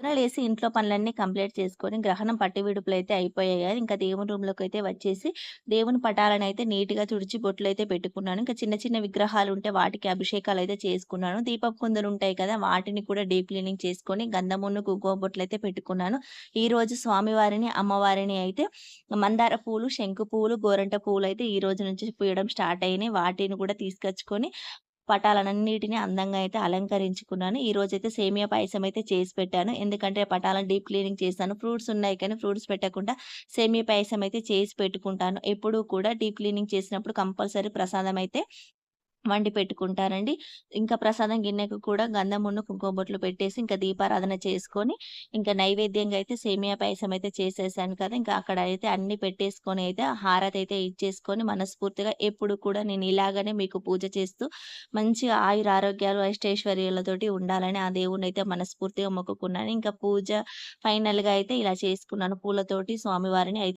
లేసి ఇంట్లో పనులన్నీ కంప్లీట్ చేసుకొని గ్రహణం పట్టు అయితే అయిపోయాయి. ఇంకా దేవుని అయితే వచ్చేసి దేవుని పటాలనైతే నీట్‌గా తుడిచి బొట్లయితే పెట్టుకున్నాను. ఇంకా చిన్న చిన్న విగ్రహాలు ఉంటే వాటికి అభిషేకాలు అయితే చేసుకున్నాను. దీపపు కుందులుంటాయి కదా! వాటిని కూడా డీప్ క్లీనింగ్ చేసుకొని గంధమును, కుంకుమ బొట్లయితే పెట్టుకున్నాను. ఈరోజు స్వామివారిని, అమ్మవారిని అయితే మందార పూలు, శంకు పూలు, గోరంట పూలు అయితే ఈ రోజు నుంచి పూయడం స్టార్ట్ అయినాయి. వాటిని కూడా తీసుకొచ్చుకొని పటాలన్నిటిని అందంగా అయితే అలంకరించుకున్నాను. ఈరోజైతే సేమియా పాయసం అయితే చేసి పెట్టాను. ఎందుకంటే పటాలను డీప్ క్లీనింగ్ చేస్తాను ఫ్రూట్స్ ఉన్నాయి కానీ ఫ్రూట్స్ పెట్టకుండా సేమియా పాయసం అయితే చేసి పెట్టుకుంటాను. ఎప్పుడూ కూడా డీప్ క్లీనింగ్ చేసినప్పుడు కంపల్సరీ ప్రసాదం అయితే వండి పెట్టుకుంటారండి ఇంకా ప్రసాదం గిన్నెకు కూడా గంధమును, కుంకుమ బొట్లు పెట్టేసి ఇంకా దీపారాధన చేసుకొని, ఇంకా నైవేద్యంగా అయితే సేమియా పాయసం అయితే చేసేసాను కదా! ఇంకా అక్కడ అయితే అన్ని పెట్టేసుకొని అయితే హారతయితే ఇచ్చేసుకొని మనస్ఫూర్తిగా ఎప్పుడు కూడా నేను ఇలాగనే మీకు పూజ చేస్తూ మంచి ఆయుర ఆరోగ్యాలు అష్టైశ్వర్యాలతోటి ఉండాలని ఆ దేవుని అయితే మనస్ఫూర్తిగా మొక్కుకున్నాను. ఇంకా పూజ ఫైనల్‌గా అయితే ఇలా చేసుకున్నాను. పూలతోటి స్వామివారిని అయితే